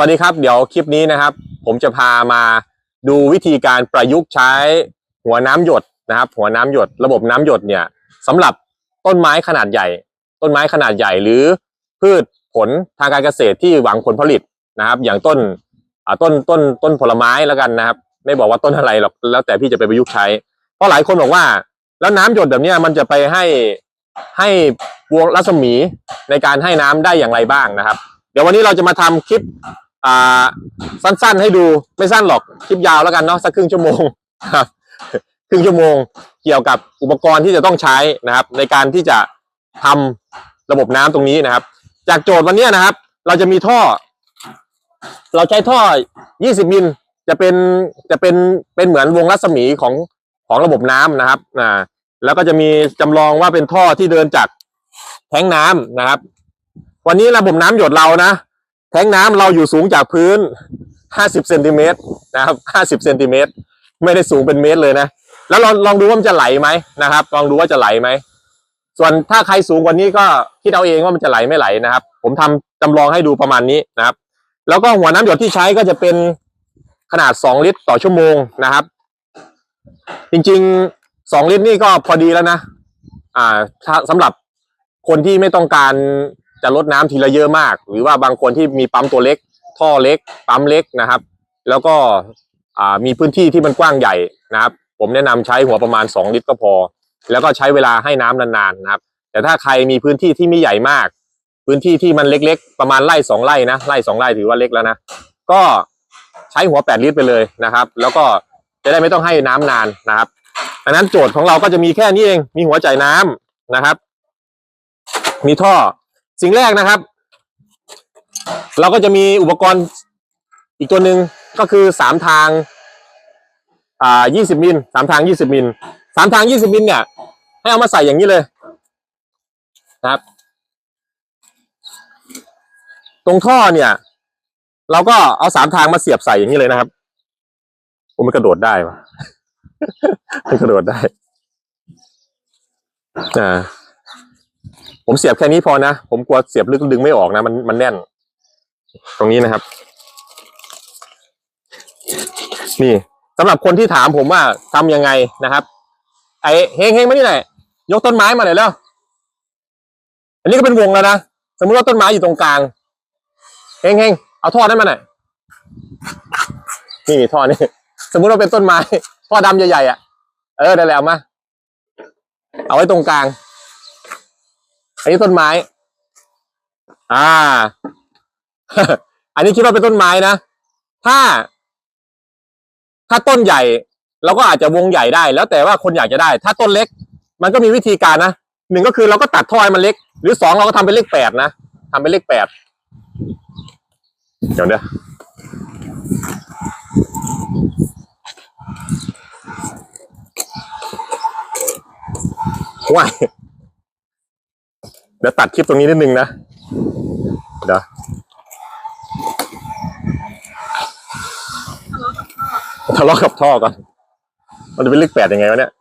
วัสดีครับ เดี๋ยวคลิปนี้นะครับ ผมจะพามาดูวิธีการประยุกต์ใช้หัวน้ำหยดนะครับ หัวน้ำหยด ระบบน้ำหยดเนี่ยสำหรับต้นไม้ขนาดใหญ่ ต้นไม้ขนาดใหญ่หรือพืชผลทางการเกษตรที่หวังผลผลิตนะครับ อย่างต้นต้นต้นต้นผลไม้แล้วกันนะครับ ไม่บอกว่าต้นอะไรหรอกแล้วแต่พี่จะไปประยุกต์ใช้ เพราะหลายคนบอกว่า แล้วน้ำหยดแบบนี้มันจะไปให้ให้วงรัศมีในการให้น้ำได้อย่างไรบ้างนะครับ เดี๋ยววันนี้เราจะมาทำคลิป อ่าสั้นๆให้ดูไม่สั้นหรอกคลิปยาวแล้วกันเนาะสักครึ่งชั่วโมงครับครึ่งชั่วโมงเกี่ยวกับอุปกรณ์ที่จะต้องใช้นะครับ ในการที่จะทำระบบน้ำตรงนี้นะครับ จากโจทย์วันนี้นะครับ เราจะมีท่อ เราใช้ท่อ 20 มิลจะเป็นจะเป็นเป็นเหมือนวงรัศมีของของระบบน้ำนะครับอ่าแล้วก็จะมีจำลองว่าเป็นท่อที่เดินจากแทงน้ำนะครับ วันนี้ระบบน้ำหยดเรานะ แทงน้ำเราอยู่สูงจากพื้น 50เซนติเมตรนะครับ 50เซนติเมตรไม่ได้สูงเป็นเมตรเลยนะ แล้วลองลองดูว่ามันจะไหลไหมนะครับ ลองดูว่าจะไหลไหม ส่วนถ้าใครสูงกว่านี้ก็คิดเอาเองว่ามันจะไหลไม่ไหลนะครับ ผมทำจำลองให้ดูประมาณนี้นะครับ แล้วก็หัวน้ำหยดที่ใช้ก็จะเป็นขนาด 2 ลิตรต่อชั่วโมงนะครับ จริงๆ 2 ลิตรนี่ก็พอดีแล้วนะ อ่าถ้าสำหรับคนที่ไม่ต้องการ จะลดน้ำทีละเยอะมาก หรือว่าบางคนที่มีปั๊มตัวเล็ก ท่อเล็ก ปั๊มเล็กนะครับ แล้วก็มีพื้นที่ที่มันกว้างใหญ่นะครับ ผมแนะนำใช้หัวประมาณ 2 ลิตรก็พอ แล้วก็ใช้เวลาให้น้ำนานๆนะครับ แต่ถ้าใครมีพื้นที่ที่ไม่ใหญ่มาก พื้นที่ที่มันเล็กๆ ประมาณไร่สองไร่นะไร่สองไร่ถือว่าเล็กแล้วนะก็ใช้หัว 8 ลิตรไปเลยนะครับ แล้วก็จะได้ไม่ต้องให้น้ำนานนะครับดังนั้นโจทย์ของเราก็จะมีแค่นี้เองมีหัวจ่ายน้ำนะครับ มีท่อ สิ่งแรกนะครับ เราก็จะมีอุปกรณ์อีกตัวหนึ่งก็คือสามทางอ่ายี่สิบมิลสามทางยี่สิบมิลสามทางยี่สิบมิลเนี่ย ให้เอามาใส่อย่างนี้เลยนะครับ ตรงท่อเนี่ย เราก็เอาสามทางมาเสียบใส่อย่างนี้เลยนะครับผมมันกระโดดได้ปะมันกระโดดได้อ่า ผมเสียบแค่นี้พอนะ ผมกลัวเสียบลึกดึงไม่ออกนะ มันมันแน่น ตรงนี้นะครับ นี่สำหรับคนที่ถามผมว่าทำยังไงนะครับ ไอเฮงเฮงมานี่หน่อยยกต้นไม้มาหน่อยแล้ว อันนี้ก็เป็นวงแล้วนะ สมมุติว่าต้นไม้อยู่ตรงกลาง เฮงเฮงเอาท่อนั้นมาหน่อยนี่ท่อนี่สมมุติว่าเป็นต้นไม้ท่อดำใหญ่ๆอะ เออได้แล้วมา เอาไว้ตรงกลาง อันนี้ต้นไม้ อ่า อันนี้คิดว่าเป็นต้นไม้นะ ถ้า ถ้าต้นใหญ่ เราก็อาจจะวงใหญ่ได้ แล้วแต่ว่าคนอยากจะได้ ถ้าต้นเล็ก มันก็มีวิธีการนะหนึ่งก็คือเราก็ตัดท่อให้มันเล็ก หรือสองเราก็ทำเป็นเลขแปดนะทำเป็นเลขแปดเดี๋ยวเดี๋ยวว้าย เดี๋ยวตัดคลิปตรงนี้นิดนึงนะ เดี๋ยวทะเลาะกับท่อก่อน มันจะเป็นเลขแปดยังไงวะเนี่ย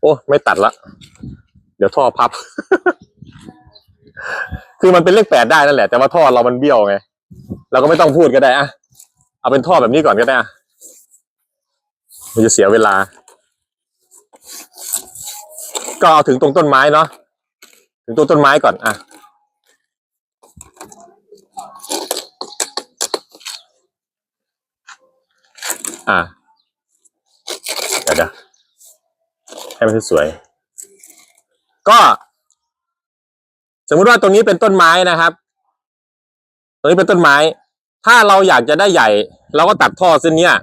โอ้ไม่ตัดละ เดี๋ยวท่อพับ คือมันเป็นเลขแปดได้นั่นแหละ แต่ว่าท่อเรามันเบี้ยวไง เราก็ไม่ต้องพูดก็ได้อะ เอาเป็นท่อแบบนี้ก่อนก็ได้อะมันจะเสียเวลา ก็เอาถึงตรงต้นไม้เนาะถึงตรงต้นไม้ก่อนอะอะเดี๋ยวดาให้มันสวย ก็ สมมุติว่าตรงนี้เป็นต้นไม้นะครับ ตรงนี้เป็นต้นไม้ ถ้าเราอยากจะได้ใหญ่ เราก็ตัดท่อเส้นเนี้ย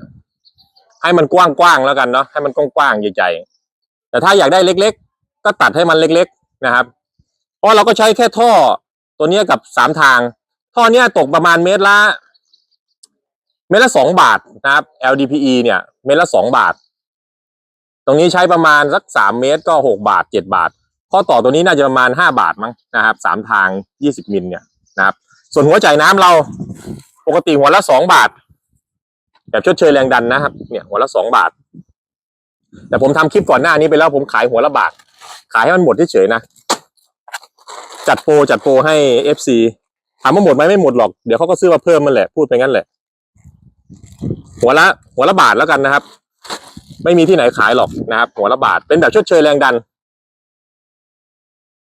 ให้มันกว้างๆแล้วกันเนาะให้มันกว้างๆใหญ่ๆแต่ถ้าอยากได้เล็ก ๆ ก็ตัดให้มันเล็ก ๆนะครับ เพราะเราก็ใช้แค่ท่อตัวเนี้ยกับสามทาง ท่อเนี้ยตกประมาณเมตรละเมตรละสองบาทนะครับ LDPE เนี่ย เมตรละสองบาท ตรงนี้ใช้ประมาณสักสามเมตรก็หกบาทเจ็ดบาท ข้อต่อตัวนี้น่าจะประมาณห้าบาทมั้งนะครับสามทางยี่สิบมิลเนี่ยนะครับ ส่วนหัวจ่ายน้ำเรา ปกติหัวละสองบาท แบบชดเชยแรงดันนะครับ เนี่ย หัวละสองบาท แต่ผมทำคลิปก่อนหน้านี้ไปแล้วผมขายหัวละบาท ขายให้มันหมดเฉยๆนะ จัดโปรจัดโปรให้เอฟซีถามว่าหมดไหมไม่หมดหรอก เดี๋ยวเขาก็ซื้อมาเพิ่มมันแหละ พูดไปงั้นแหละ หัวละ หัวละบาทแล้วกันนะครับ ไม่มีที่ไหนขายหรอกนะครับ หัวละบาท เป็นแบบชดเชยแรงดัน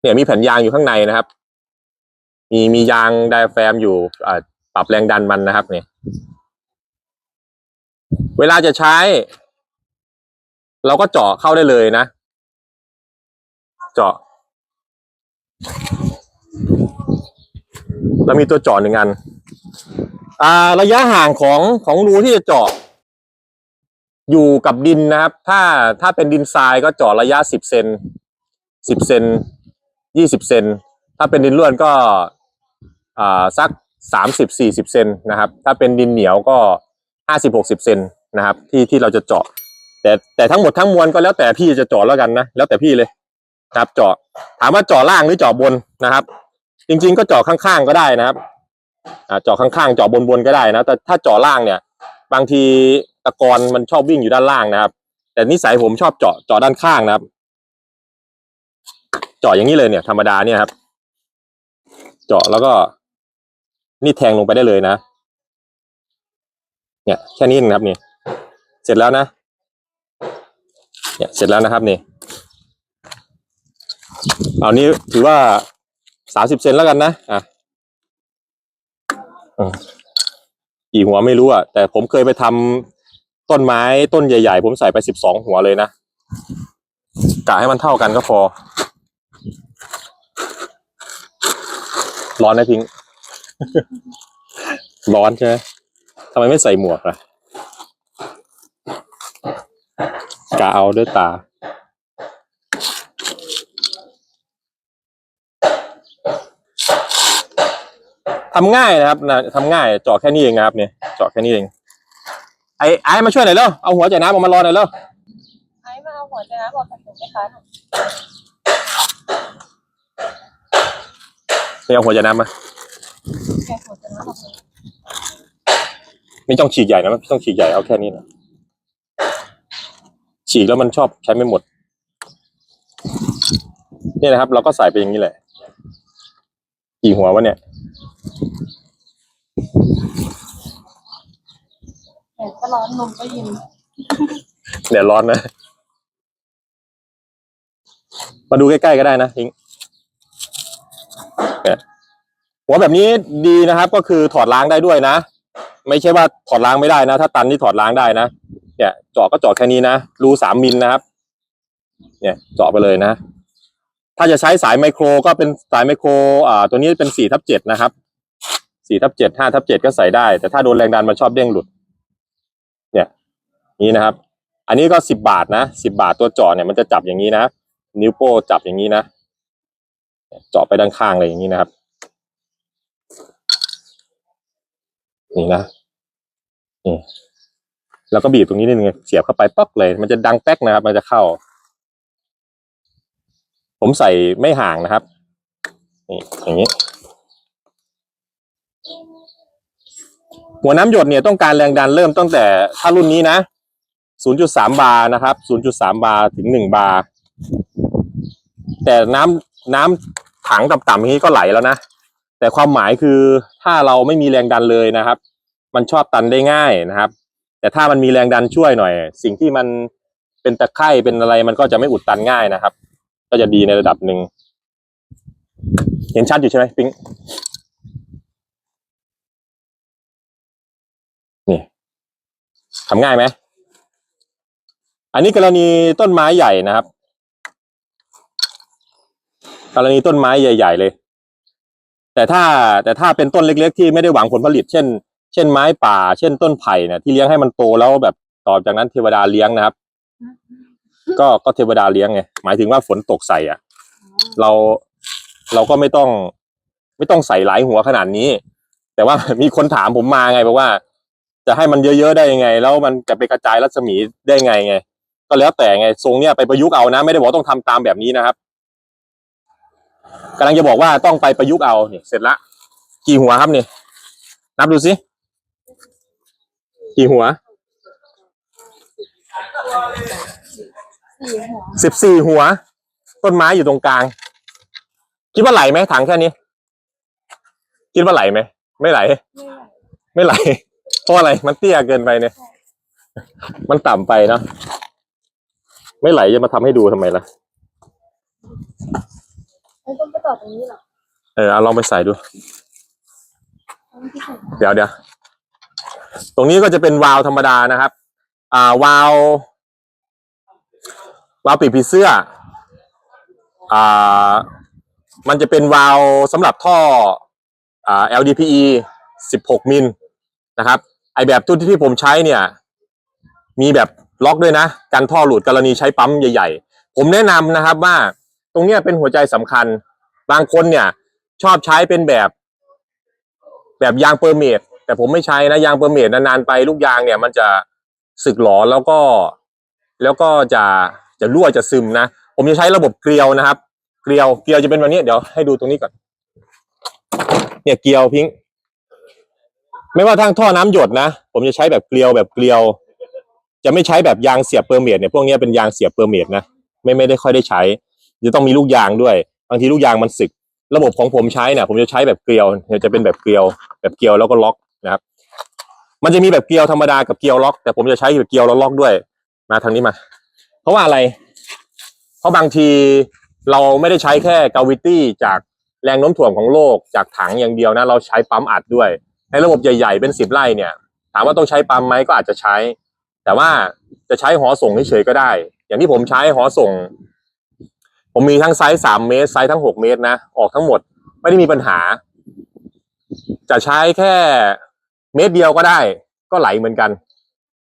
เนี่ยมีแผ่นยางอยู่ข้างในนะครับ มีมียางไดแฟมอยู่อ่า ปรับแรงดันมันนะครับเนี่ยเวลาจะใช้ เราก็เจาะเข้าได้เลยนะ เจาะแล้วมีตัวเจาะหนึ่งอัน อ่า ระยะห่างของของรูที่จะเจาะ อยู่กับดินนะครับ ถ้าถ้าเป็นดินทรายก็เจาะระยะสิบเซนสิบเซนยี่สิบเซนถ้าเป็นดินร่วนก็ อ่าสัก สามสิบสี่สิบเซนนะครับ ถ้าเป็นดินเหนียวก็ห้าสิบหกสิบเซนนะครับ ที่ที่เราจะเจาะ แต่แต่ทั้งหมดทั้งมวลก็แล้วแต่พี่จะเจาะแล้วกันนะแล้วแต่พี่เลยนะครับ เจาะถามว่าเจาะล่างหรือเจาะบนนะครับ จริง ๆ ก็เจาะข้างๆก็ได้นะครับอ่าเจาะข้างๆเจาะบนๆก็ได้นะแต่ถ้าเจาะล่างเนี่ย บางทีตะกอนมันชอบวิ่งอยู่ด้านล่างนะครับ แต่นิสัยผมชอบเจาะเจาะด้านข้างนะครับ เจาะอย่างนี้เลยเนี่ยธรรมดาเนี่ยครับ เจาะแล้วก็ นี่แทงลงไปได้เลยนะ เนี่ยแค่นี้เองนะครับนี่เสร็จแล้วนะ เนี่ยเสร็จแล้วนะครับนี่เอานี้ถือว่าสามสิบเซนแล้วกันนะอะกี่หัวไม่รู้อะแต่ผมเคยไปทำต้นไม้ต้นใหญ่ ๆ ผมใส่ไปสิบสองหัวเลยนะกะให้มันเท่ากันก็พอ ร้อนนะพิงค์ ร้อนใช่ไหมทำไมไม่ใส่หมวกล่ะกะเอาด้วยตา ทำง่ายนะครับนะทำง่ายเจาะแค่นี้เองนะครับเนี่ยเจาะแค่นี้เอง ไอ้ไอ้มาช่วยหน่อยเร็วเอาหัวจ่ายน้ำออกมารอหน่อยเร็วไอ้มาเอาหัวจะน้ำออกจากถุงไหมคะไปเอาหัวจ่ายน้ำมา ไม่ต้องฉีกใหญ่นะไม่ต้องฉีกใหญ่เอาแค่นี้นะฉีกแล้วมันชอบใช้ไม่หมดเนี่ยนะครับ เราก็ใส่ไปอย่างนี้แหละกี่หัววะเนี่ยแต่ก็ร้อนนมก็เย็นเดี๋ยวร้อนนะ มาดูใกล้ๆก็ได้นะทิ้งเนี่ย หัวแบบนี้ดีนะครับ ก็คือถอดล้างได้ด้วยนะ ไม่ใช่ว่าถอดล้างไม่ได้นะ ถ้าตันที่ถอดล้างได้นะเนี่ยเจาะก็เจาะแค่นี้นะรูสามมิลนะครับ เนี่ยเจาะไปเลยนะ ถ้าจะใช้สายไมโครก็เป็นสายไมโครอ่าตัวนี้เป็นสี่ทับเจ็ดนะครับสี่ทับเจ็ดห้าทับเจ็ดก็ใส่ได้ แต่ถ้าโดนแรงดันมันชอบเด้งหลุด เนี่ย นี้นะครับ อันนี้ก็สิบบาทนะสิบาทตัวเจาะเนี่ยมันจะจับอย่างนี้นะ นิ้วโป้จับอย่างนี้นะเจาะไปด้านข้างเลยอย่างนี้นะครับ นี่นะนี่แล้วก็บีบตรงนี้นิดนึงเสียบเข้าไปป๊อกเลย มันจะดังแป๊กนะครับ มันจะเข้า ผมใส่ไม่ห่างนะครับนี่อย่างนี้ หัวน้ำหยดเนี่ยต้องการแรงดันเริ่มตั้งแต่ถ้ารุ่นนี้นะ 0.3 บาร์นะครับ 0.3 บาร์ถึง 1 บาร์ แต่น้ำน้ำถังต่ำๆนี้ก็ไหลแล้วนะ แต่ความหมายคือถ้าเราไม่มีแรงดันเลยนะครับ มันชอบตันได้ง่ายนะครับ แต่ถ้ามันมีแรงดันช่วยหน่อย สิ่งที่มันเป็นตะไคร่เป็นอะไรมันก็จะไม่อุดตันง่ายนะครับ ก็จะดีในระดับหนึ่งเห็นชัดอยู่ใช่ไหมปิ๊งนี่ทำง่ายไหมอันนี้กรณีต้นไม้ใหญ่นะครับ กรณีต้นไม้ใหญ่ ๆ เลย แต่ถ้าแต่ถ้าเป็นต้นเล็กๆ ที่ไม่ได้หวังผลผลิต เช่น เช่นไม้ป่า เช่นต้นไผ่เนี่ยที่เลี้ยงให้มันโตแล้วแบบต่อจากนั้นเทวดาเลี้ยงนะครับ ก็ก็เทวดาเลี้ยงไงหมายถึงว่าฝนตกใส่อะ เราเราก็ไม่ต้อง ไม่ต้องใส่หลายหัวขนาดนี้ แต่ว่ามีคนถามผมมาไงบอกว่า จะให้มันเยอะๆได้ยังไง แล้วมันจะไปกระจายรัศมีได้ไงไง ก็แล้วแต่ไงทรงเนี้ยไปประยุกต์เอานะ ไม่ได้บอกต้องทำตามแบบนี้นะครับ กำลังจะบอกว่าต้องไปประยุกต์เอาเนี่ยเสร็จละ กี่หัวครับเนี่ยนับดูสิกี่หัวสิบสี่หัว ต้นไม้อยู่ตรงกลาง คิดว่าไหลไหมถังแค่นี้ คิดว่าไหลไหมไม่ไหล ไม่ไหล เพราะอะไรมันเตี้ยเกินไปเนี่ย มันต่ำไปเนอะไม่ไหลจะมาทำให้ดูทำไมล่ะ ไม่ต้องไปต่อตรงนี้หรอกเออเอาลองไปใส่ดูตรงที่ใส่เดี๋ยวเดี๋ยวตรงนี้ก็จะเป็นวาล์วธรรมดานะครับ อ่าวาล์ววาล์วปีกผีเสื้อ อ่า มันจะเป็นวาล์วสำหรับท่ออ่า LDPE 16 มิลนะครับ ไอแบบตุ้ที่ผมใช้เนี่ย มีแบบล็อกด้วยนะกันท่อหลุดกรณีใช้ปั๊มใหญ่ ๆ ผมแนะนำนะครับว่า ตรงเนี้ยเป็นหัวใจสำคัญ บางคนเนี่ย ชอบใช้เป็นแบบ แบบยางเปอร์เมดแต่ผมไม่ใช้นะยางเปอร์เมดนานๆไปลูกยางเนี่ย มันจะสึกหรอแล้วก็ แล้วก็จะจะรั่วจะซึมนะผมจะใช้ระบบเกลียวนะครับ เกลียวเกลียวจะเป็นวันนี้เดี๋ยวให้ดูตรงนี้ก่อน เนี่ยเกลียวพิงค์ไม่ว่าทั้งท่อน้ำหยดนะ ผมจะใช้แบบเกลียวแบบเกลียว จะไม่ใช้แบบยางเสียบเปอร์เมดเนี่ยพวกนี้เป็นยางเสียบเปอร์เมดนะไม่ไม่ได้ค่อยได้ใช้ จะต้องมีลูกยางด้วย บางทีลูกยางมันสึก ระบบของผมใช้เนี่ยผมจะใช้แบบเกลียวเนี่ยจะเป็นแบบเกลียว แบบเกลียวแล้วก็ล็อกนะครับ มันจะมีแบบเกลียวธรรมดากับเกลียวล็อก แต่ผมจะใช้แบบเกลียวแล้วล็อกด้วย มาทางนี้มา เพราะว่าอะไร เพราะบางทีเราไม่ได้ใช้แค่กาวิตี้จากแรงโน้มถ่วงของโลกจากถังอย่างเดียวนะเราใช้ปั๊มอัดด้วย ในระบบใหญ่ ๆ เป็นสิบไร่เนี่ย ถามว่าต้องใช้ปั๊มไหมก็อาจจะใช้ แต่ว่าจะใช้หอส่งเฉยๆก็ได้ อย่างที่ผมใช้หอส่ง ผมมีทั้งไซส์สามเมตรไซส์ทั้งหกเมตรนะ ออกทั้งหมดไม่ได้มีปัญหา จะใช้แค่เมตรเดียวก็ได้ ก็ไหลเหมือนกัน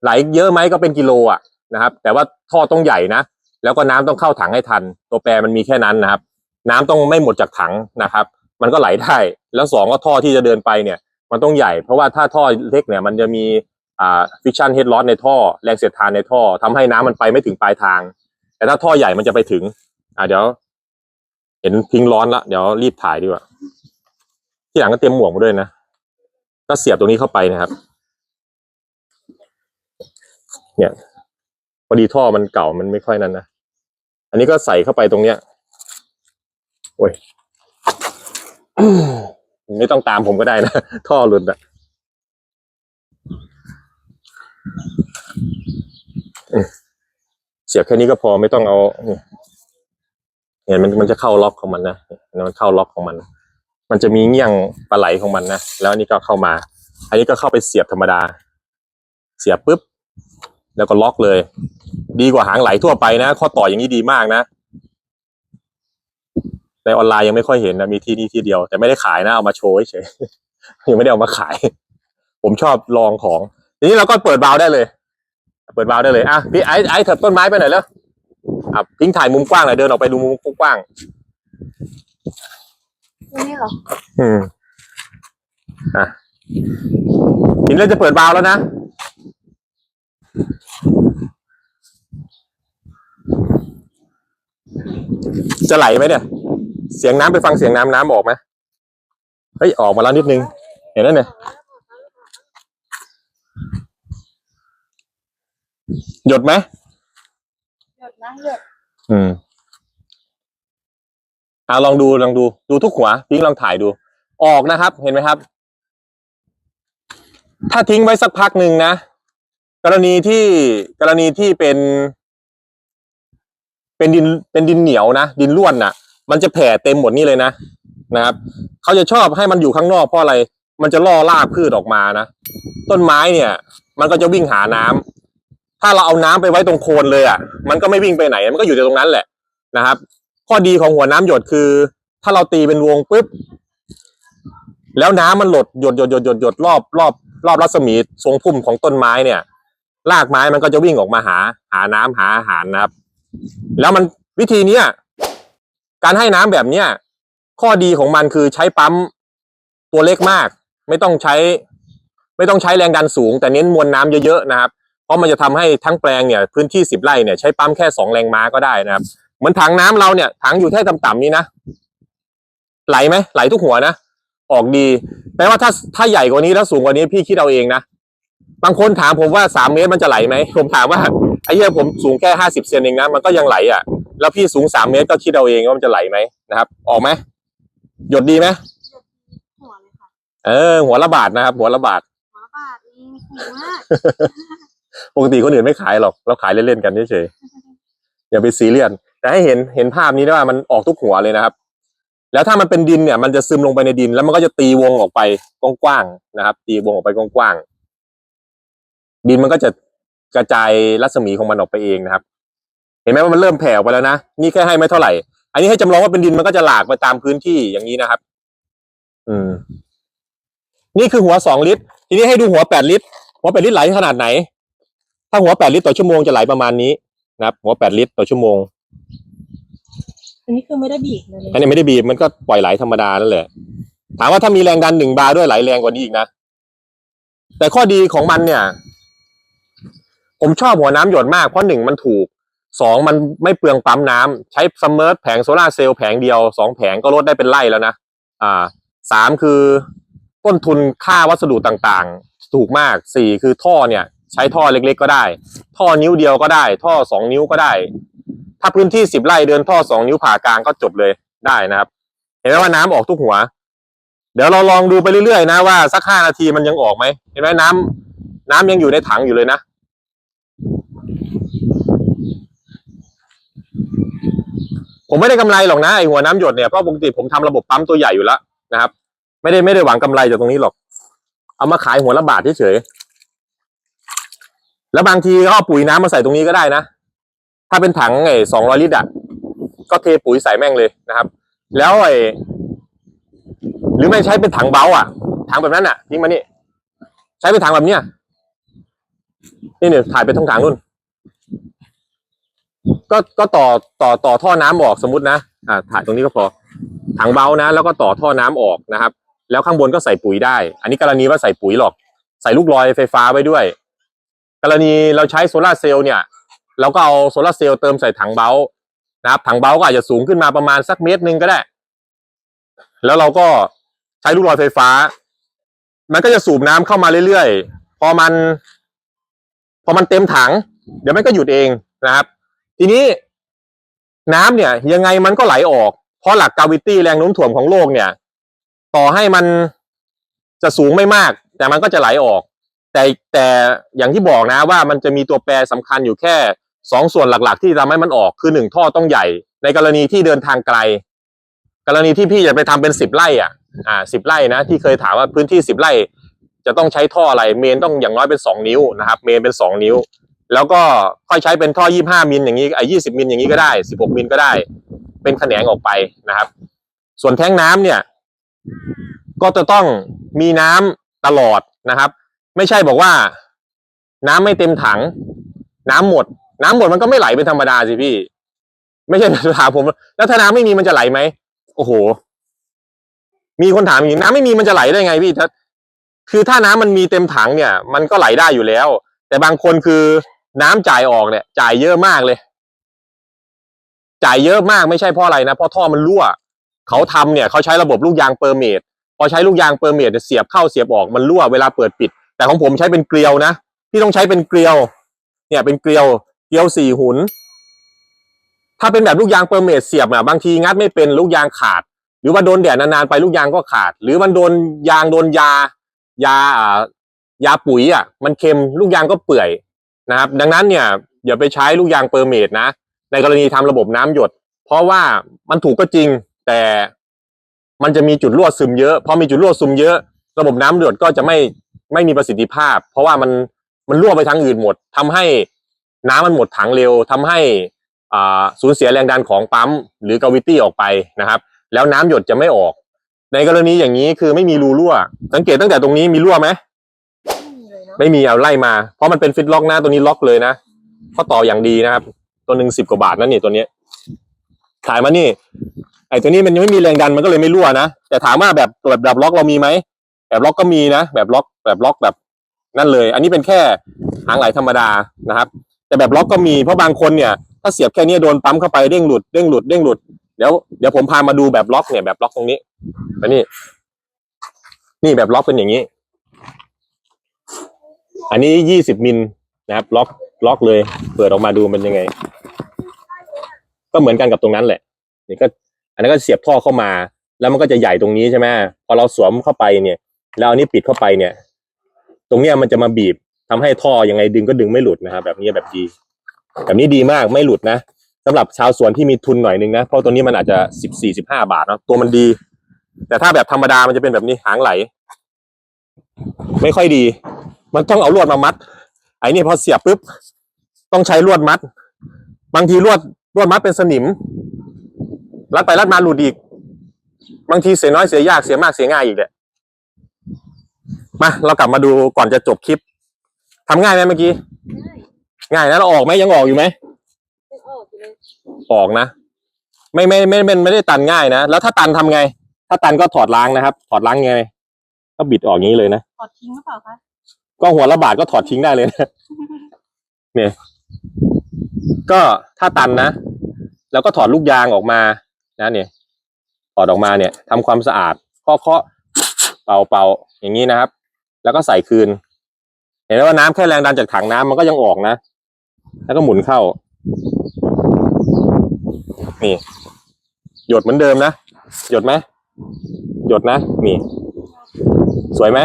ไหลเยอะไหมก็เป็นกิโลอะนะครับ แต่ว่าท่อต้องใหญ่นะ แล้วก็น้ำต้องเข้าถังให้ทัน ตัวแปรมันมีแค่นั้นนะครับ น้ำต้องไม่หมดจากถังนะครับ มันก็ไหลได้แล้วสองก็ท่อที่จะเดินไปเนี่ย มันต้องใหญ่ เพราะว่าถ้าท่อเล็กเนี่ย มันจะมีอ่าฟิชชั่นเฮดลอสในท่อ แรงเสียดทานในท่อทำให้น้ำมันไปไม่ถึงปลายทาง แต่ถ้าท่อใหญ่มันจะไปถึง อ่าเดี๋ยว เห็นพิงร้อนละเดี๋ยวรีบถ่ายดีกว่า ที่หลังก็เตรียมหมวกมาด้วยนะ ก็เสียบตรงนี้เข้าไปนะครับ เนี่ย พอดีท่อมันเก่ามันไม่ค่อยนั้นนะ อันนี้ก็ใส่เข้าไปตรงเนี้ย โอ้ย ไม่ต้องตามผมก็ได้นะ ท่อหลุดอะเสียบแค่นี้ก็พอไม่ต้องเอานี่ เห็นมันมันจะเข้าล็อกของมันนะนมันเข้าล็อกของมัน มันจะมีเงี้ยงปลาไหลของมันนะแล้วอันนี้ก็เข้ามา อันนี้ก็เข้าไปเสียบธรรมดา เสียบปุ๊บแล้วก็ล็อกเลย ดีกว่าหางไหลทั่วไปนะข้อต่ออย่างนี้ดีมากนะในออนไลน์ยังไม่ค่อยเห็นนะมีที่นี่ที่เดียว แต่ไม่ได้ขายนะเอามาโชว์เฉยยังไม่ได้เอามาขาย ผมชอบลองของ ทีนี้เราก็เปิดบาวได้เลย เปิดบาวได้เลยอะพี่ไอ้ไอ้เถิบต้นไม้ไปหน่อยแล้ว อะพิงถ่ายมุมกว้างหน่อยเดินออกไปดูมุมกว้างตรงนี้เหรอๆอืมอะทีนี้เราจะเปิดบาล์วแล้วนะจะไหลไหมเนี่ย เสียงน้ำไปฟังเสียงน้ำน้ำออกไหมเฮ้ยออกมาแล้วนิดนึง เห็นไหมเนี่ยหยดไหมหยด นะหยดอืมอ่าลองดูลองดู ดูทุกหัวพิงลองถ่ายดู ออกนะครับ เห็นไหมครับ ถ้าทิ้งไว้สักพักหนึ่งนะกรณีที่กรณีที่เป็น เป็นดินเป็นดินเหนียวนะดินร่วนน่ะ มันจะแผ่เต็มหมดนี่เลยนะนะครับเขาจะชอบให้มันอยู่ข้างนอกเพราะอะไร มันจะล่อรากพืชออกมานะต้นไม้เนี่ย มันก็จะวิ่งหาน้ำ ถ้าเราเอาน้ำไปไว้ตรงโคนเลยอะ มันก็ไม่วิ่งไปไหน มันก็อยู่แต่ตรงนั้นแหละนะครับ ข้อดีของหัวน้ำหยดคือ ถ้าเราตีเป็นวงปุ๊บ แล้วน้ำมันหลดหยดหยดหยดหยดหยดรอบรอบรอบรัศมีทรงพุ่มของต้นไม้เนี่ย รากไม้มันก็จะวิ่งออกมาหา หาน้ำหาอาหารนะครับ แล้วมันวิธีเนี้ยการให้น้ำแบบเนี้ยข้อดีของมันคือใช้ปั๊มตัวเล็กมาก ไม่ต้องใช้ ไม่ต้องใช้แรงดันสูง แต่เน้นมวลน้ำเยอะๆนะครับ เพราะมันจะทำให้ทั้งแปลงเนี่ยพื้นที่สิบไร่เนี่ยใช้ปั๊มแค่สองแรงม้าก็ได้นะครับ เหมือนถังน้ำเราเนี่ยถังอยู่แค่ต่ำๆนี้นะไหลไหมไหลทุกหัวนะออกดีแปลว่าถ้าถ้าใหญ่กว่านี้แล้วสูงกว่านี้พี่คิดเอาเองนะบางคนถามผมว่าสามเมตรมันจะไหลไหมผมถามว่าไอ้เหี้ยผมสูงแค่ห้าสิบเซนเองนะมันก็ยังไหลอะ แล้วพี่สูงสามเมตรก็คิดเอาเองว่ามันจะไหลไหมนะครับ ออกไหมหยดดีไหมหัวเลยค่ะเออ หัวละบาทนะครับ หัวละบาทหัวละบาทเองถูกมาก ปกติคนอื่นไม่ขายหรอกเราขายเล่นๆกันเฉยๆอย่าไปซีเรียสแต่ให้เห็นเห็นภาพนี้ได้ว่ามันออกทุกหัวเลยนะครับ แล้วถ้ามันเป็นดินเนี่ย มันจะซึมลงไปในดิน แล้วมันก็จะตีวงออกไปกว้างๆนะครับ ตีวงออกไปกว้างๆดินมันก็จะกระจายรัศมีของมันออกไปเองนะครับ เห็นไหมว่ามันเริ่มแผ่ออกไปแล้วนะนี่แค่ให้ไม่เท่าไหร่ อันนี้ให้จำลองว่าเป็นดินมันก็จะหลากไปตามพื้นที่อย่างนี้นะครับ อืม นี่คือหัวสองลิตร ทีนี้ให้ดูหัวแปดลิตรหัวแปดลิตรไหลขนาดไหน ถ้าหัวแปดลิตรต่อชั่วโมงจะไหลประมาณนี้นะครับหัวแปดลิตรต่อชั่วโมง อันนี้คือไม่ได้บีบเลยอันนี้ไม่ได้บีบมันก็ปล่อยไหลธรรมดานั่นแหละ ถามว่าถ้ามีแรงดันหนึ่งบาร์ด้วยไหลแรงกว่านี้อีกนะ แต่ข้อดีของมันเนี่ย ผมชอบหัวน้ำหยดมากเพราะหนึ่งมันถูกสองมันไม่เปลืองปั๊มน้ำใช้ซัมเมอร์แผงโซลาร์เซลล์แผงเดียวสองแผงก็ลดได้เป็นไร่แล้วนะอ่าสามคือต้นทุนค่าวัสดุต่างๆ ถูกมากสี่คือท่อเนี่ย ใช้ท่อเล็กๆก็ได้ ท่อนิ้วเดียวก็ได้ ท่อสองนิ้วก็ได้ ถ้าพื้นที่สิบไร่เดินท่อสองนิ้วผ่ากลางก็จบเลยได้นะครับ เห็นไหมว่าน้ำออกทุกหัว เดี๋ยวเราลองดูไปเรื่อยๆนะว่าสักห้านาทีมันยังออกไหมเห็นไหมน้ำน้ำยังอยู่ในถังอยู่เลยนะผมไม่ได้กำไรหรอกนะไอหัวน้ำหยดเนี่ยเพราะปกติผมทำระบบปั๊มตัวใหญ่อยู่แล้วนะครับ ไม่ได้ไม่ได้หวังกำไรจากตรงนี้หรอก เอามาขายหัวละบาทเฉยๆ แล้วบางทีก็เอาปุ๋ยน้ำมาใส่ตรงนี้ก็ได้นะ ถ้าเป็นถังไอ้สองร้อยลิตรอะ ก็เทปุ๋ยใส่แม่งเลยนะครับ แล้วไอ้หรือไม่ใช้เป็นถังเบาอะ ถังแบบนั้นอะทิ้งมานี่ ใช้เป็นถังแบบเนี้ย นี่เนี่ยถ่ายไปทงถังนู่น ก็ก็ต่อต่อต่อท่อน้ำออกสมมตินะ อ่า ถ่ายตรงนี้ก็พอ ถังเบานะ แล้วก็ต่อท่อน้ำออกนะครับ แล้วข้างบนก็ใส่ปุ๋ยได้ อันนี้กรณีว่าใส่ปุ๋ยหรอก ใส่ลูกลอยไฟฟ้าไว้ด้วย กรณีเราใช้โซลาร์เซลล์เนี่ย เราก็เอาโซลาร์เซลล์เติมใส่ถังเบานะครับ ถังเบาก็อาจจะสูงขึ้นมาประมาณสักเมตรหนึ่งก็ได้ แล้วเราก็ใช้ลูกลอยไฟฟ้า มันก็จะสูบน้ำเข้ามาเรื่อยๆ พอมัน พอมันเต็มถัง เดี๋ยวมันก็หยุดเองนะครับ ทีนี้น้ำเนี่ย ยังไงมันก็ไหลออก เพราะหลักกาวิตี้แรงโน้มถ่วงของโลกเนี่ย ต่อให้มันจะสูงไม่มาก แต่มันก็จะไหลออก แต่แต่อย่างที่บอกนะว่ามันจะมีตัวแปรสำคัญอยู่แค่สองส่วนหลักๆ ที่ทำให้มันออกคือหนึ่งท่อต้องใหญ่ ในกรณีที่เดินทางไกล กรณีที่พี่จะไปทำเป็นสิบไร่อะอ่าสิบไร่นะที่เคยถามว่าพื้นที่สิบไร่จะต้องใช้ท่ออะไรเมนต้องอย่างน้อยเป็นสองนิ้วนะครับ เมนเป็นสองนิ้ว แล้วก็ค่อยใช้เป็นท่อยี่ห้ามิลอย่างนี้ไอ้ยี่สิบมิลอย่างนี้ก็ได้สิบหกมิลก็ได้ เป็นแขนงออกไปนะครับ ส่วนแท้งน้ำเนี่ย ก็จะต้องมีน้ำตลอดนะครับ ไม่ใช่บอกว่า น้ำไม่เต็มถัง น้ำหมด น้ำหมดมันก็ไม่ไหลเป็นธรรมดาสิพี่ ไม่ใช่ถามผม แล้วถ้าน้ำไม่มีมันจะไหลไหมโอ้โห มีคนถามอย่างนี้น้ำไม่มีมันจะไหลได้ไงพี่ถ้าคือถ้าน้ำมันมีเต็มถังเนี่ย มันก็ไหลได้อยู่แล้ว แต่บางคนคือน้ำจ่ายออกเนี่ย จ่ายเยอะมากเลย จ่ายเยอะมากไม่ใช่เพราะอะไรนะเพราะท่อมันรั่วเขาทำเนี่ยเขาใช้ระบบลูกยางเปอร์เมดพอใช้ลูกยางเปอร์เมดเสียบเข้าเสียบออกมันรั่วเวลาเปิดปิด แต่ของผมใช้เป็นเกลียวนะพี่ต้องใช้เป็นเกลียว เนี่ยเป็นเกลียวเกลียวสี่หุน ถ้าเป็นแบบลูกยางเปอร์เมดเสียบอะบางทีงัดไม่เป็นลูกยางขาด หรือว่าโดนแดดนานๆไปลูกยางก็ขาด หรือมันโดนยางโดนยายาอ่ายาปุ๋ยอะ มันเค็มลูกยางก็เปื่อยนะครับ ดังนั้นเนี่ยอย่าไปใช้ลูกยางเปอร์เมดนะ ในกรณีทำระบบน้ำหยด เพราะว่ามันถูกก็จริง แต่มันจะมีจุดรั่วซึมเยอะพอมีจุดรั่วซึมเยอะ ระบบน้ำหยดก็จะไม่ ไม่มีประสิทธิภาพ เพราะว่ามันมันรั่วไปทางอื่นหมดทำให้น้ำมันหมดถังเร็วทำให้อ่าสูญเสียแรงดันของปั๊มหรือกาวิตี้ออกไปนะครับ แล้วน้ำหยดจะไม่ออก ในกรณีอย่างนี้คือไม่มีรูรั่ว สังเกตตั้งแต่ตรงนี้มีรั่วไหมไม่มีเลยเนาะไม่มีเอาไล่มา เพราะมันเป็นฟิตล็อกนะตัวนี้ล็อกเลยนะข้อต่ออย่างดีนะครับ ตัวหนึ่งสิบกว่าบาทนั่นนี่ตัวเนี้ยขายมานี่ไอ้ตัวนี้มันยังไม่มีแรงดันมันก็เลยไม่รั่วนะแต่ถามว่าแบบแบบแบบล็อกเรามีไหม แบบล็อกก็มีนะ แบบล็อกแบบล็อกแบบนั่นเลย อันนี้เป็นแค่หางไหลธรรมดานะครับ แต่แบบล็อกก็มีเพราะบางคนเนี่ย ถ้าเสียบแค่นี้โดนปั๊มเข้าไปเด้งหลุดเด้งหลุดเด้งหลุดเดี๋ยวเดี๋ยวผมพามาดูแบบล็อกเนี่ยแบบล็อกตรงนี้อันนี้ นี่แบบล็อกเป็นอย่างนี้ อันนี้ยี่สิบมิลนะครับ ล็อกล็อกเลย เปิดออกมาดูมันยังไง ก็เหมือนกันกับตรงนั้นแหละ นี่ก็ อันนั้นก็เสียบท่อเข้ามา แล้วมันก็จะใหญ่ตรงนี้ใช่ไหมพอเราสวมเข้าไปเนี่ย แล้วอันนี้ปิดเข้าไปเนี่ย ตรงเนี้ยมันจะมาบีบทำให้ท่อยังไงดึงก็ดึงไม่หลุดนะครับ แบบนี้แบบดี แบบนี้ดีมากไม่หลุดนะสำหรับชาวสวนที่มีทุนหน่อยนึงนะเพราะตัวนี้มันอาจจะสิบสี่สิบห้าบาทเนาะตัวมันดี แต่ถ้าแบบธรรมดามันจะเป็นแบบนี้หางไหล ไม่ค่อยดี มันต้องเอาลวดมามัด ไอ้นี่พอเสียบปุ๊บต้องใช้ลวดมัด บางทีลวดลวดมัดเป็นสนิม รัดไปรัดมาหลุดอีก บางทีเสียน้อยเสียยากเสียมากเสียง่ายอีกแหละ มาเรากลับมาดูก่อนจะจบคลิปทำง่ายไหมเมื่อกี้ได้ง่ายนะเราออกไหมยังออกอยู่ไหมเป็นออกอยู่เลยออกนะไม่ไม่ไม่ไม่ไม่ได้ตันง่ายนะแล้วถ้าตันทำไง ถ้าตันก็ถอดล้างนะครับ ถอดล้างไง ก็บิดออกอย่างนี้เลยนะถอดทิ้งหรือเปล่าคะก็หัวละบาทก็ถอดทิ้งได้เลยนะ เนี่ย ก็ถ้าตันนะ แล้วก็ถอดลูกยางออกมา นะเนี่ย ถอดออกมาเนี่ยทำความสะอาดเคาะเคาะเป่าเป่าอย่างนี้นะครับ แล้วก็ใส่คืน เห็นไหมว่าน้ำแค่แรงดันจากถังน้ำมันก็ยังออกนะ แล้วก็หมุนเข้า นี่ หยดเหมือนเดิมนะ หยดไหม หยดนะ นี่ สวยไหม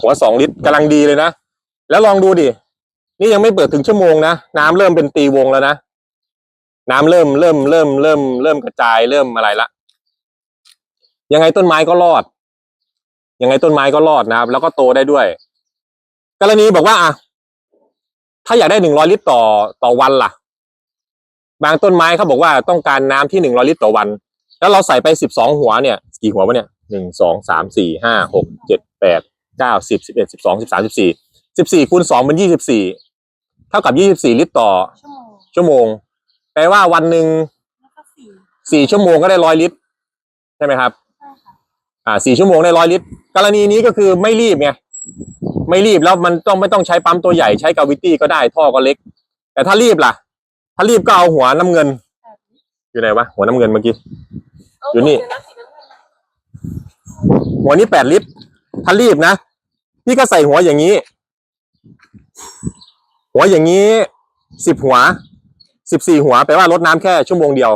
หัวสองลิตรกำลังดีเลยนะ แล้วลองดูดิ นี่ยังไม่เปิดถึงชั่วโมงนะ น้ำเริ่มเป็นตีวงแล้วนะ น้ำเริ่มเริ่มเริ่มเริ่มเริ่มกระจายเริ่มอะไรละ ยังไงต้นไม้ก็รอด ยังไงต้นไม้ก็รอดนะครับ แล้วก็โตได้ด้วย กรณีบอกว่าอะถ้าอยากได้หนึ่งร้อยลิตรต่อต่อวันล่ะ บางต้นไม้เขาบอกว่าต้องการน้ำที่หนึ่งร้อยลิตรต่อวัน แล้วเราใส่ไปสิบสองหัวเนี่ยกี่หัววะเนี่ยหนึ่งสองสามสี่ห้าหกเจ็ดแปดเก้าสิบสิบเอ็ดสิบสองสิบสามสิบสี่สิบสี่คูณสองเป็นยี่สิบสี่เท่ากับยี่สิบสี่ลิตรต่อ ชั่วโมง แปลว่าวันหนึ่งสี่ชั่วโมงก็ได้ร้อยลิตร ใช่ไหมครับ อ่าสี่ชั่วโมงได้ร้อยลิตรกรณีนี้ก็คือไม่รีบไงไม่รีบแล้วมันต้องไม่ต้องใช้ปั๊มตัวใหญ่ใช้กาวิตี้ก็ได้ท่อก็เล็ก แต่ถ้ารีบล่ะ ถ้ารีบก็เอาหัวน้ำเงิน อยู่ไหนวะหัวน้ำเงินเมื่อกี้อยู่นี่ หัวนี้แปดลิตรถ้ารีบนะพี่ก็ใส่หัวอย่างนี้ หัวอย่างนี้สิบหัวสิบสี่หัวแปลว่าลดน้ำแค่ชั่วโมงเดียว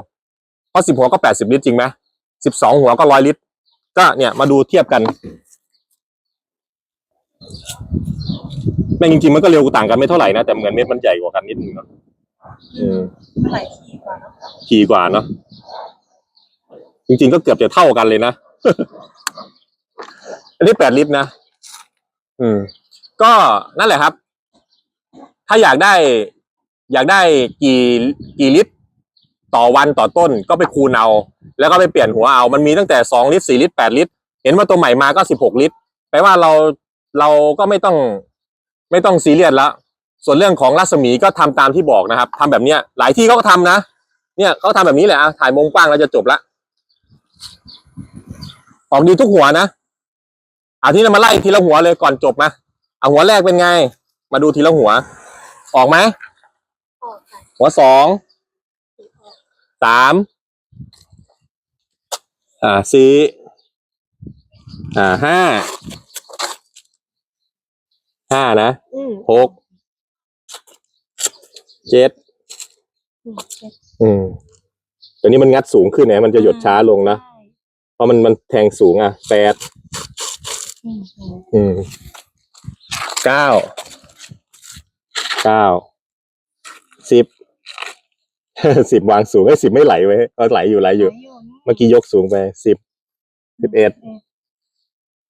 เพราะสิบหัวก็แปดสิบลิตรจริงไหมสิบสองหัวก็ร้อยลิตร ก็เนี่ยมาดูเทียบกันแม่งจริงๆมันก็เร็วต่างกันไม่เท่าไหร่นะแต่เหมือนเม็ดมันใหญ่กว่ากันนิดนึงเนาะอืมมันไหลทีกว่าเนอะขี่กว่าเนาะจริงๆก็เกือบจะเท่ากันเลยนะ อันนี้แปดลิตรนะ อืม ก็นั่นแหละครับ ถ้าอยากได้ อยากได้กี่กี่ลิตร ต่อวันต่อต้นก็ไปคูณเอา แล้วก็ไปเปลี่ยนหัวเอา มันมีตั้งแต่สองลิตรสี่ลิตรแปดลิตร เห็นว่าตัวใหม่มาก็สิบหกลิตร แปลว่าเราเราก็ไม่ต้องไม่ต้องซีเรียสแล้วส่วนเรื่องของรัศมีก็ทำตามที่บอกนะครับทำแบบเนี้ย หลายที่เขาก็ทำนะ เนี่ยเขาทำแบบนี้แหละอะถ่ายมุมกว้างแล้วจะจบละออกดีทุกหัวนะเอาที่เรามาไล่ทีละหัวเลยก่อนจบนะเอาหัวแรกเป็นไง มาดูทีละหัว ออกไหมออกค่ะหัวสองสีออก สามอ่าสี่อ่าห้าห้านะอืมหกเจ็ดอืมเจ็ดอืมตัวนี้มันงัดสูงขึ้นเนี่ยมันจะหยดช้าลงนะใช่เพราะมันมันแทงสูงอะแปดอืมอืมอืมเก้าเก้าสิบ สิบวางสูงไอ้สิบไม่ไหลไว้ยเออไหลอยู่ไหลอยู่ไหลอยู่นี่เมื่อกี้ยกสูงไปสิบสิบเอ็ด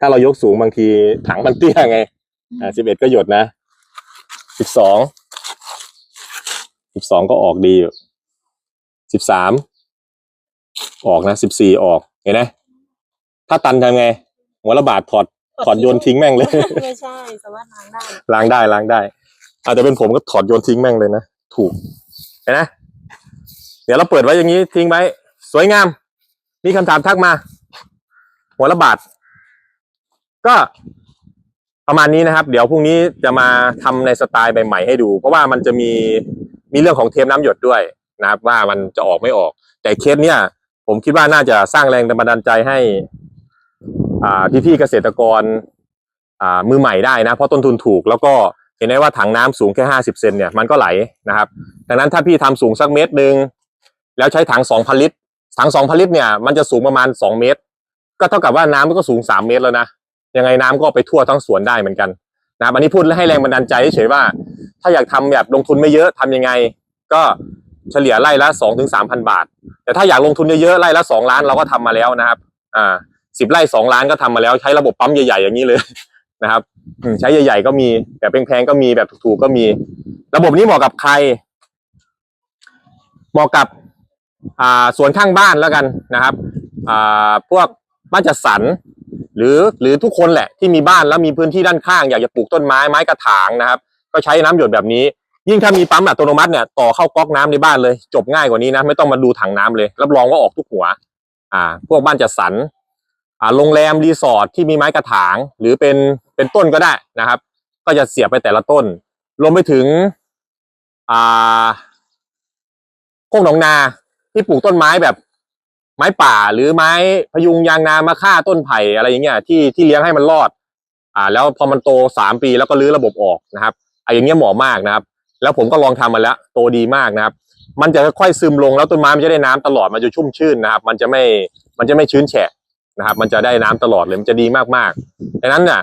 ถ้าเรายกสูงบางทีถังมันเตี้ยไง อ่าสิบเอ็ดก็หยดนะสิบสองสิบสองก็ออกดีอยู่สิบสามออกนะสิบสี่ออก เห็นไหมถ้าตันทำไงหัวละบาทถอดถอดโยนทิ้งแม่งเลย ไม่ใช่สามารถล้างได้ล้างได้ล้างได้ อาจจะเป็นผมก็ถอดโยนทิ้งแม่งเลยนะ ถูกเห็นไหม เดี๋ยวเราเปิดไว้อย่างนี้ทิ้งไว้ สวยงาม มีคำถามทักมา หัวละบาท ก็ประมาณนี้นะครับ เดี๋ยวพรุ่งนี้จะมาทำในสไตล์ใหม่ๆให้ดู เพราะว่ามันจะมีมีเรื่องของเทปน้ำหยดด้วยนะครับ ว่ามันจะออกไม่ออก แต่เคสเนี้ยผมคิดว่าน่าจะสร้างแรงบันดาลใจให้อ่าพี่ๆเกษตรกรอ่ามือใหม่ได้นะ เพราะต้นทุนถูก แล้วก็เห็นได้ว่าถังน้ำสูงแค่ห้าสิบเซนเนี่ยมันก็ไหลนะครับ ดังนั้นถ้าพี่ทำสูงสักเมตรหนึ่ง แล้วใช้ถังสองพันลิตร ถังสองพันลิตรเนี่ยมันจะสูงประมาณสองเมตร ก็เท่ากับว่าน้ำมันก็สูงสามเมตรแล้วนะ ยังไงน้ำก็ไปทั่วทั้งสวนได้เหมือนกันนะครับอันนี้พูดให้แรงบันดาลใจเฉยว่า ถ้าอยากทำแบบลงทุนไม่เยอะทำยังไง ก็เฉลี่ยไร่ละสองถึงสามพันบาท แต่ถ้าอยากลงทุนเยอะๆไร่ละสองล้านเราก็ทำมาแล้วนะครับ อ่าสิบไร่สองล้านก็ทำมาแล้วใช้ระบบปั๊มใหญ่ๆอย่างนี้เลยนะครับใช้ใหญ่ๆก็มีแบบแพงๆก็มีแบบถูกๆก็มี ระบบนี้เหมาะกับใคร เหมาะกับ อ่าสวนข้างบ้านแล้วกันนะครับอ่าพวกบ้านจัดสรรหรือหรือทุกคนแหละที่มีบ้านแล้วมีพื้นที่ด้านข้างอยากจะปลูกต้นไม้ไม้กระถางนะครับ ก็ใช้น้ำหยดแบบนี้ ยิ่งถ้ามีปั๊มอัตโนมัติเนี่ยต่อเข้าก๊อกน้ำในบ้านเลย จบง่ายกว่านี้นะ ไม่ต้องมาดูถังน้ำเลย รับรองว่าออกทุกหัว อ่า พวกบ้านจัดสรรอ่าโรงแรมรีสอร์ทที่มีไม้กระถาง หรือเป็นเป็นต้นก็ได้นะครับ ก็จะเสียบไปแต่ละต้นรวมไปถึงอ่าโคกหนองนา ที่ปลูกต้นไม้แบบ ไม้ป่าหรือไม้พยุงยางนามาฆ่าต้นไผ่อะไรอย่างเงี้ยที่ที่เลี้ยงให้มันรอด อ่า แล้วพอมันโตสามปีแล้วก็รื้อระบบออกนะครับไอ้อย่างเงี้ยเหมาะมากนะครับ แล้วผมก็ลองทำมาแล้วโตดีมากนะครับ มันจะค่อยๆซึมลงแล้วต้นไม้มันจะได้น้ำตลอดมันจะชุ่มชื่นนะครับ มันจะไม่มันจะไม่ชื้นแฉะนะครับ มันจะได้น้ำตลอดเลยมันจะดีมากๆดังนั้นเนี่ย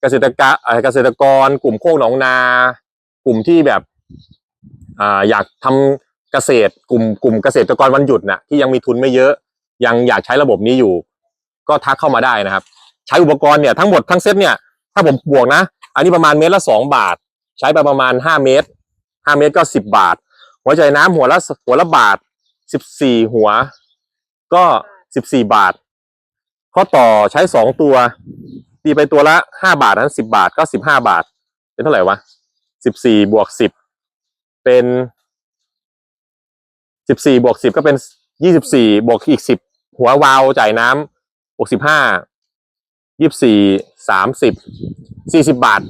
เกษตรกรเกษตรกรกลุ่มโคกหนองนา กลุ่มที่แบบอ่าอยากทำ เกษตรกลุ่มกลุ่มเกษตรกรวันหยุดน่ะที่ยังมีทุนไม่เยอะ ยังอยากใช้ระบบนี้อยู่ ก็ทักเข้ามาได้นะครับ ใช้อุปกรณ์เนี่ยทั้งหมดทั้งเซตเนี่ยถ้าผมบวกนะ อันนี้ประมาณเมตรละสองบาท ใช้ไปประมาณห้าเมตรห้าเมตรก็สิบบาท หัวใจน้ำหัวละหัวละบาทสิบสี่หัว ก็สิบสี่บาท ข้อต่อใช้สองตัวตีไปตัวละห้าบาทนั้นสิบาทก็สิบห้าบาท เป็นเท่าไหร่วะสิบสี่บวกสิบเป็น สิบสี่บวกสิบก็เป็นยี่สิบสี่บวกอีกสิบหัววาล์วจ่ายน้ำบวกสิบห้ายี่สิบสี่สามสิบสี่สิบบาท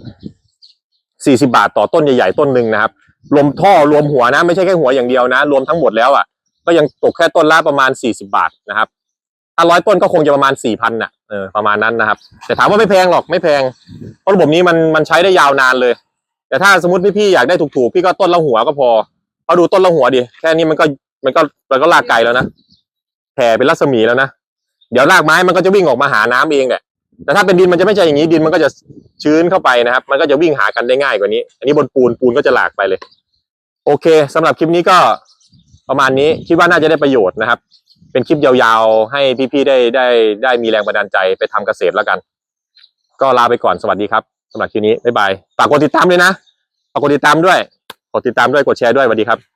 สี่สิบาทต่อต้นใหญ่ๆต้นหนึ่งนะครับ รวมท่อรวมหัวนะ ไม่ใช่แค่หัวอย่างเดียวนะ รวมทั้งหมดแล้วอะ ก็ยังตกแค่ต้นละประมาณสี่สิบาทนะครับถ้าร้อยต้นก็คงจะประมาณสี่พันน่ะเออประมาณนั้นนะครับ แต่ถามว่าไม่แพงหรอกไม่แพงเพราะระบบนี้มันมันใช้ได้ยาวนานเลย แต่ถ้าสมมติพี่พี่ๆอยากได้ถูกๆ พี่ก็ต้นละหัวก็พอ เอาดูต้นละหัวดิแค่นี้มันก็มันก็มันก็ลากไกลแล้วนะแผ่เป็นรัศมีแล้วนะเดี๋ยวรากไม้มันก็จะวิ่งออกมาหาน้ำเองแหละแต่ถ้าเป็นดินมันจะไม่ใช่อย่างนี้ดินมันก็จะชื้นเข้าไปนะครับ มันก็จะวิ่งหากันได้ง่ายกว่านี้ อันนี้บนปูนปูนก็จะหลากไปเลย โอเคสำหรับคลิปนี้ก็ประมาณนี้คิดว่าน่าจะได้ประโยชน์นะครับ เป็นคลิปยาวๆ ให้พี่ๆได้ได้ได้มีแรงบันดาลใจไปทำเกษตรแล้วกัน ก็ลาไปก่อนสวัสดีครับสำหรับคลิปนี้บ๊ายบายฝากกดติดตามด้วยนะฝากกดติดตามด้วย กดติดตามด้วยกดแชร์ด้วยสวัสดีครับ